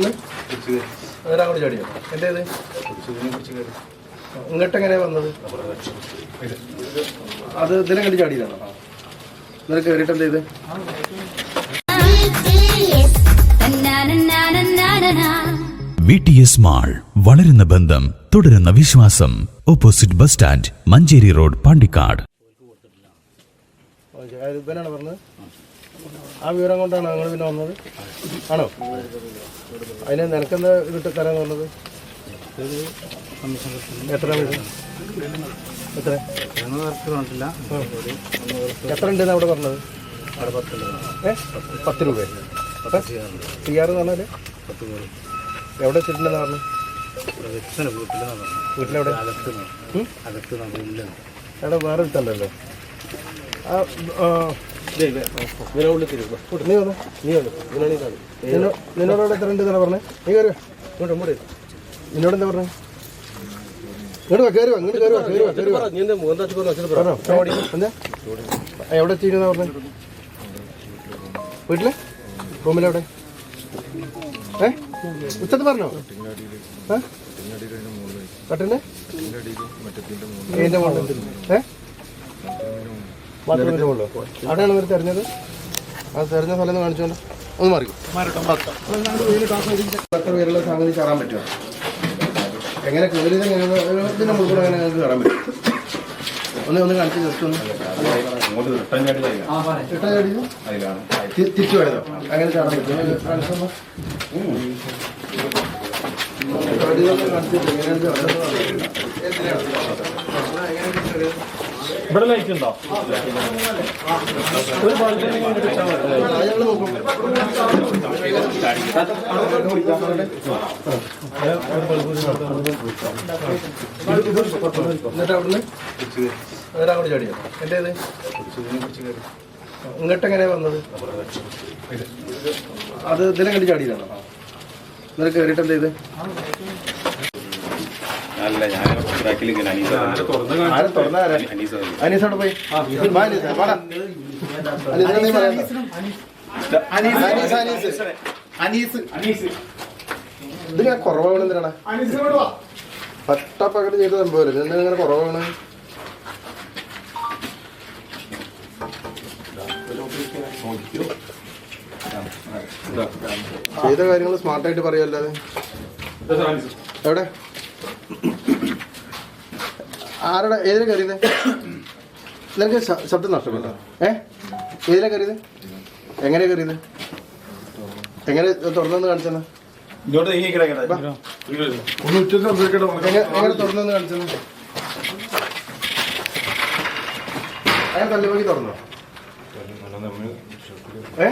എവിടുന്ന് നേരെ അങ്ങോട്ട് ചാടിയോ എന്തേത് ഇങ്ങോട്ട് എങ്ങനെയാ വന്നത്? അത് ഇതിനെ കണ്ട് ചാടിയതാണോ ഇന്നലെ കയറിയിട്ട് എന്ത് ചെയ്ത്? വി ടി എസ് മാൾ വളരുന്ന ബന്ധം തുടരുന്ന വിശ്വാസം. Opposite bus stand Manjeri road Pandikkad. ഇവനാണ് പറഞ്ഞത്? ആ വിവരം കൊണ്ടാണ് ഞങ്ങൾ പിന്നെ വന്നത്. ആണോ? അതിന് നിനക്കെന്താ ഇതിട്ട് തരാൻ പറഞ്ഞത് എത്ര? എത്ര? എത്ര ഉണ്ടെന്ന് അവിടെ പറഞ്ഞത്? പത്ത് രൂപ. ടി ആർ എന്ന് പറഞ്ഞാൽ എവിടെ വെച്ചിട്ടുണ്ടെന്ന് പറഞ്ഞു? വീട്ടിലെവിടെ? ഉം? എവിടെ വേറെ ഇട്ടല്ലോ നിന്നോട് എത്ര ഉണ്ട് എന്നാ പറഞ്ഞേ? നീ കയറുക. ഇങ്ങോട്ട് ഇങ്ങോട്ട്. നിന്നോട് എന്താ പറഞ്ഞേ? ഇങ്ങോട്ട് ഇങ്ങോട്ട് എന്താ എവിടെ ചെയ്യുന്ന പറഞ്ഞേ? വീട്ടിൽ? റൂമിലെവിടെ? ഏ? ഉച്ചത്ത് പറഞ്ഞോ? കട്ടിന്റെ ഇതിന്റെ മുകളിൽ. ഏ? ബാത്റൂമിന്റെ മുകളിലോ അവിടെയാണ് ഇവർ തെരഞ്ഞത്. ആ തെരഞ്ഞ സ്ഥലം ഒന്ന് കാണിച്ചോണ്ട് ഒന്ന് മാറി എത്ര പേരുള്ള സാധനം കയറാൻ പറ്റുമോ? എങ്ങനെ കയറിയത് എങ്ങനെ ഇതിന്റെ മുകളിൽ എങ്ങനെ നിങ്ങൾക്ക് കയറാൻ പറ്റും? ഒന്ന് ഒന്ന് കാണിച്ച് ജസ്റ്റ് ഒന്ന്. ഇട്ടാ ചാടിയോ? തിരിച്ചു പോയതോ അങ്ങനെ ചാടാൻ പറ്റുമോ? കാണിച്ചിട്ട് എങ്ങനെയാണ് ഇവിടെ ലൈറ്റ് ഉണ്ടോ? ഒരു. എന്നിട്ട് ചാടിയോ എന്തേത് ഇങ്ങോട്ട് എങ്ങനെയാ വന്നത്? അത് ഇതിനെ കണ്ട് ചാടിയതാണോ ഇന്നലെ കയറിയിട്ട് എന്ത് ചെയ്ത്? അല്ല ഞാൻ പോയി. ഇത് ഞാൻ കുറവാണ് എന്തിനാണ്? പട്ടപ്പകട്ട് ചെയ്ത സംഭവമല്ലേ എന്താ ഇങ്ങനെ കുറവാണ്? ചെയ്ത കാര്യങ്ങൾ സ്മാർട്ടായിട്ട് പറയല്ലാതെ എവിടെ? ആരുടെ ഏതിലെ കയറിയത്? നിനക്ക് ശബ്ദം നഷ്ടപ്പെട്ടോ? ഏ? ഏതിലെ കയറിയത്? എങ്ങനെ കയറിയത്? എങ്ങനെ തുറന്നെന്ന് കാണിച്ചെന്ന്? എങ്ങനെ തുറന്നെന്ന് കാണിച്ചെന്ന്? അയാൾ തള്ളിപ്പോയി തുറന്നോ? ഏ?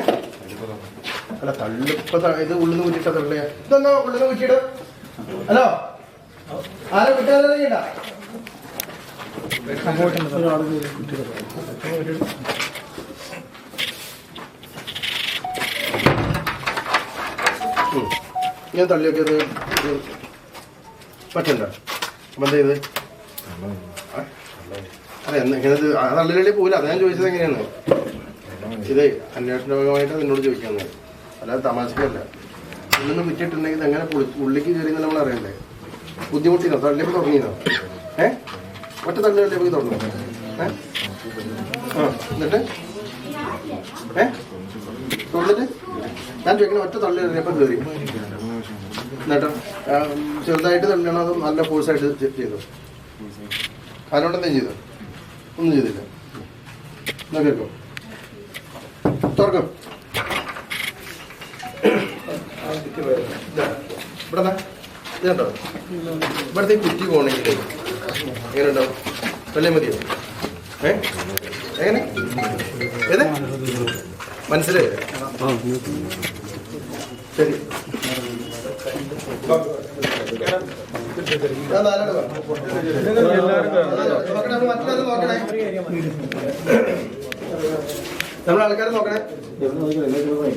അല്ല തള്ളിപ്പോ ഇത് ഉള്ളിന്ന് കുറ്റിട്ട തള്ളിയ ഇതൊന്നോ ഉള്ളിൽ നിന്ന് കുറ്റിയിട് ഹലോ? ആരെ കുറ്റാറിയണ്ട ഞാൻ തള്ളിയൊക്കെ പറ്റണ്ട അപ്പൊ എന്താ ചെയ്ത് അല്ല എന്നാ തള്ളിലള്ളി പോകില്ല അതാ ഞാൻ ചോദിച്ചത് എങ്ങനെയാണ്? ഇത് അന്വേഷണപരമായിട്ട് നിന്നോട് ചോദിക്കാന്ന്. അല്ലാതെ തമാശക്കല്ല. ഇന്നൊന്നും വിറ്റിട്ടുണ്ടെങ്കിൽ എങ്ങനെ ഉള്ളിക്ക് കയറിയെന്ന് നമ്മൾ അറിയണ്ടേ ബുദ്ധിമുട്ടിനോ തള്ളിയപ്പോൾ തുടങ്ങിയോ ഏ? ഒറ്റ തള്ളിയല്ലേ പോയി തുടങ്ങും. എന്നിട്ട്? ഏ? ഞാൻ ചോദിക്കുന്ന ഒറ്റ തള്ളി കയറി? എന്നിട്ട് ചെറുതായിട്ട് തള്ളണോ അതോ നല്ല ഫോഴ്സായിട്ട് ചെയ്തു? കാലോണ്ടെന്തെങ്കിലും ചെയ്തു? ഒന്നും ചെയ്തില്ല. എന്നാ തുറക്കും. ഇവിടെ ഇവിടുത്തെ കുറ്റി പോകണമെങ്കിൽ എങ്ങനെ ഉണ്ടാവും വെള്ളം മതിയോ? ഏ? എങ്ങനെ? ഏത്? മനസ്സിലായോ? ശരി. നമ്മളെ ആൾക്കാരെ നോക്കണേ.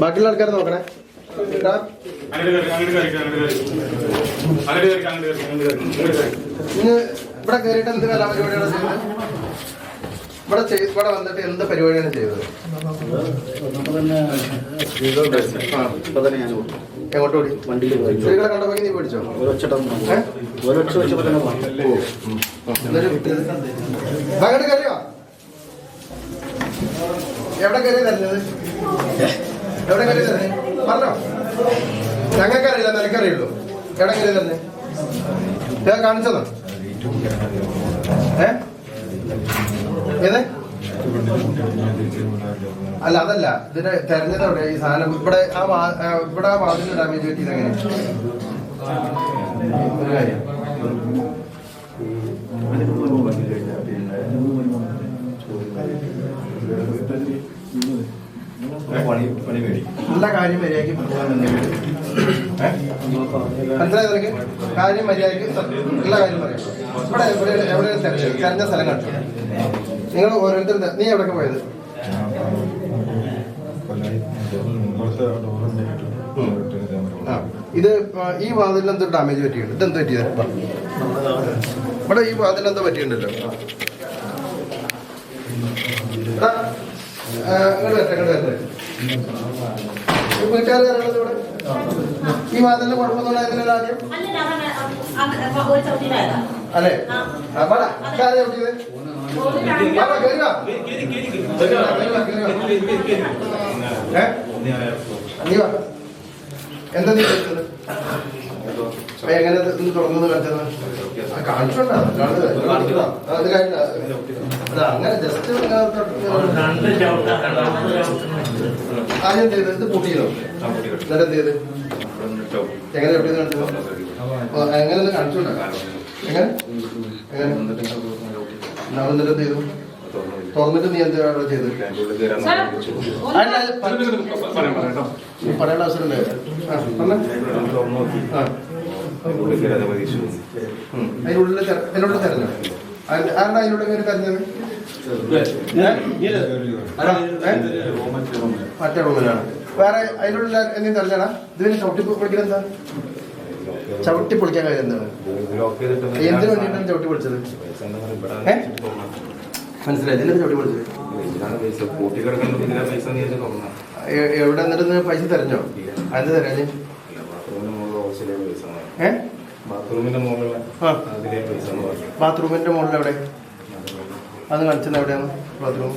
ബാക്കിയുള്ള ആൾക്കാരെ നോക്കണേ. ഇന്ന് ഇവിടെ കയറിയിട്ട് എന്ത് കലാപരിപാടിയാണ് ചെയ്തത് ഇവിടെ ഇവിടെ വന്നിട്ട് എന്ത് പരിപാടിയാണ് ചെയ്തത്? ഞാൻ വണ്ടിയിൽ നീ എവിടെ എവിടെ ഞങ്ങൾക്കറിയില്ല നിനക്കറിയുള്ളൂ. എവിടെ കയറി തന്നെ ഞാൻ കാണിച്ചതോ. ഏ ഏത്? അല്ല അതല്ല. ഇതിന്റെ തെരഞ്ഞത് എവിടെ? ഈ സാധനം ഇവിടെ ആ ഇവിടെ ആ വാതിന് ഡാമേജ് പറ്റിയത് എങ്ങനെ കാര്യം. പണി പണി മേടി നല്ല കാര്യം മര്യാദയ്ക്ക് മനസ്സിലായി കാര്യം മര്യാദയ്ക്ക് നല്ല കാര്യം പറയാം. ഇവിടെ എവിടെ എവിടെ തെരഞ്ഞ സ്ഥലം കണ്ടു. നിങ്ങൾ ഓരോരുത്തരും നീ എവിടെയൊക്കെ പോയത്? ഇത് ഈ വാതിലിന് എന്തോ ഡാമേജ് പറ്റിയിട്ടുണ്ട്. ഇതെന്ത് പറ്റിയത്? ഇവിടെ ഈ വാതിലിന് എന്തോ പറ്റിയിട്ടുണ്ടല്ലോ എടാ, ആ, ഇങ്ങോട്ട് വരട്ടെ ഇങ്ങോട്ട് വരട്ടെ വീട്ടുകാർ വരണത് ഇവിടെ ഈ വാതിലിന് കുഴപ്പമൊന്നുണ്ടായിരുന്നില്ല ആദ്യം? അല്ല? ഞാൻ ഒരു ചവിട്ടിയിലായതാ അല്ലേ ആ, വാടാ. ഇതാരാ ചവിട്ടിയത്? എന്താ നീ എങ്ങനെ തുറന്നത് ആ, കാണിച്ചോണ്ടാ. കാണിച്ചതാ. അത് അങ്ങനെ ജസ്റ്റ് ആദ്യം എന്ത് ചെയ്ത്? ഇത് പൂട്ടിയതോ എന്നിട്ട് എന്ത് ചെയ്ത്? എങ്ങനെ എവിടെ ഓ, എങ്ങനെ കാണിച്ചോണ്ടാ. എങ്ങനെ? എങ്ങനെ? എന്നാ എന്നിട്ട് എന്ത് ചെയ്തു? തുറന്നിട്ട് നീ എന്താ അവിടെ ചെയ്ത്? പറയേണ്ട അവസരം ഉണ്ടായില്ല. റൂമിലാണ് വേറെ അതിനുള്ള എന്തെങ്കിലും തെരഞ്ഞാടാ ഇതിന് ചവിട്ടി പൊളിക്കൽ എന്താ ചവിട്ടി പൊളിക്കാൻ കാര്യം എന്തിനു വേണ്ടിയിട്ടാണ് ചവിട്ടി പൊളിച്ചത് മനസ്സിലായി ചവിട്ടി പൊളിച്ചത് എവിടെ എന്നിട്ട് പൈസ തെരഞ്ഞോ അത് തെരഞ്ഞ് ബാത്റൂമിന്റെ മുകളിൽ എവിടെ? അത് കാണിച്ചത് എവിടെയാണ് ബാത്റൂം?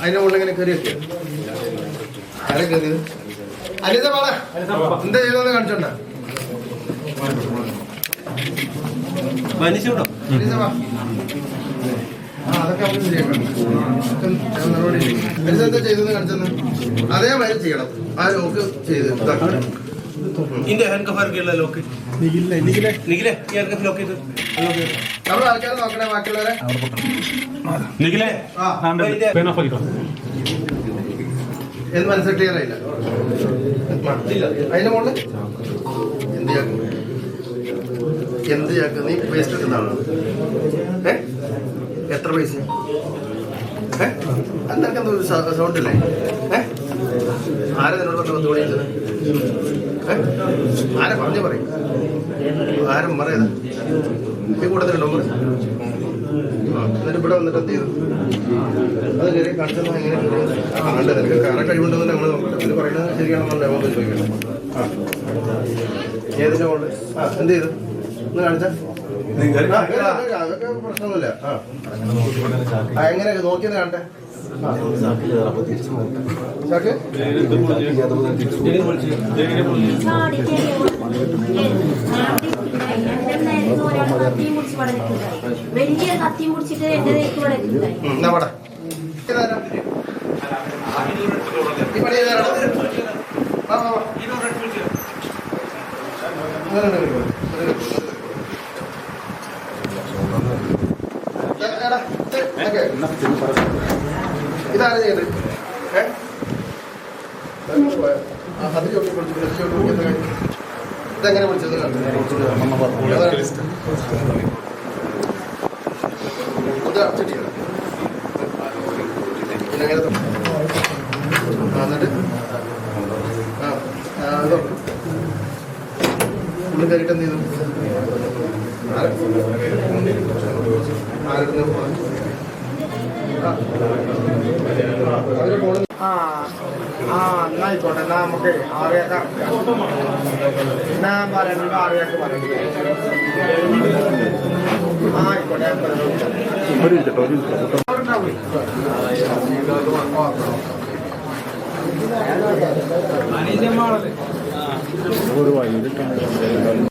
അതിന്റെ മുകളിൽ എങ്ങനെ കയറിയൊക്കെ? ആരെ കയറിയത്? അനിത പാടാ എന്താ ചെയ്തോന്ന് കാണിച്ചോണ്ട? അനിത വാ ആ, അതൊക്കെ നമുക്ക് ശരിയാക്കാം. അതൊക്കെ ഞാൻ നടപടി ചെയ്യും. അനിത എന്താ ചെയ്തതെന്ന് കാണിച്ചെന്ന്? അതേമാതിരി ചെയ്യണം. ആ ലോക്ക് ചെയ്ത് ഇതാ. ഇതിന്റെ ഹാൻഡ് കഫാർക്കുള്ള ലോക്ക് നിഖിലെ നിഖിലെ ഈ ഹാൻഡ് കഫ് ലോക്ക് ചെയ്ത്. നമ്മുടെ ആൾക്കാരെ നോക്കണേ ബാക്കിയുള്ളവരെ. നിഖിലെ ആ. എന്ന് മനസ്സിൽ ക്ലിയർ ആയില്ല. അതിന്റെ മുകളിൽ എന്ത് എന്ത് ചാക്ക് നീ വേസ്റ്റ് ആളാണ് ഏ? എത്ര പൈസ? ഏ? എന്തൊക്കെ എന്തോ സൗണ്ട് ഇല്ലേ? ഏ? ആരാ നിന്നോട് പറഞ്ഞു പത്ത് മണിച്ചത് ഏ? ആരാ പറഞ്ഞു പറയും? ആരും പറയത് ഈ കൂട്ടത്തിലുണ്ടോ? എന്നിട്ട് ഇവിടെ വന്നിട്ട് എന്ത് ചെയ്തു? അത് കയറി കാണിച്ചത് എങ്ങനെ കാണണ്ട നിനക്ക് കാണാൻ കഴിവുണ്ടെന്ന് നമ്മൾ നോക്കട്ടെ. പിന്നെ പറയുന്നത് ശരിയാണെന്നുണ്ടെങ്കിൽ നമുക്ക് ചോദിക്കണം ആ. ഏതിന്റെ മോൾ ആ എന്ത് ചെയ്തു? അതൊക്കെ അതൊക്കെ പ്രശ്നമൊന്നുമില്ല. ആ. ആ, എങ്ങനെ നോക്കിയത്. ചാക്ക്? വലിയ എന്റെ ഇവിടെ ഉം, എന്നാ പോട്ടെ. ഇതാരാ? ഈ പണി ചെയ്താരാ? വാ, വാ, വാ. ഇങ്ങനെ ഉണ്ട്, ഇങ്ങനെ ഉണ്ട്. ഇങ്ങനെ ഉണ്ട്. എടാ, എടാ, ഇത് ഇതൊക്കെ. ഇതാരാ ആ, അത് ഇത് ചോട്ടി ഇതെങ്ങനെ വിളിച്ചത് എന്നിട്ട് ആ ഇത് തൊട്ടു. എന്ത് ചെയ്തു ആ ആ എന്നായിക്കോട്ടെ എന്നാ നമുക്ക് ആറിയൊക്കെ എന്നാ പറയുന്നത് ആറിയൊക്കെ പറയുന്നത് ആ. ആയിക്കോട്ടെ ഒരു പറയാം.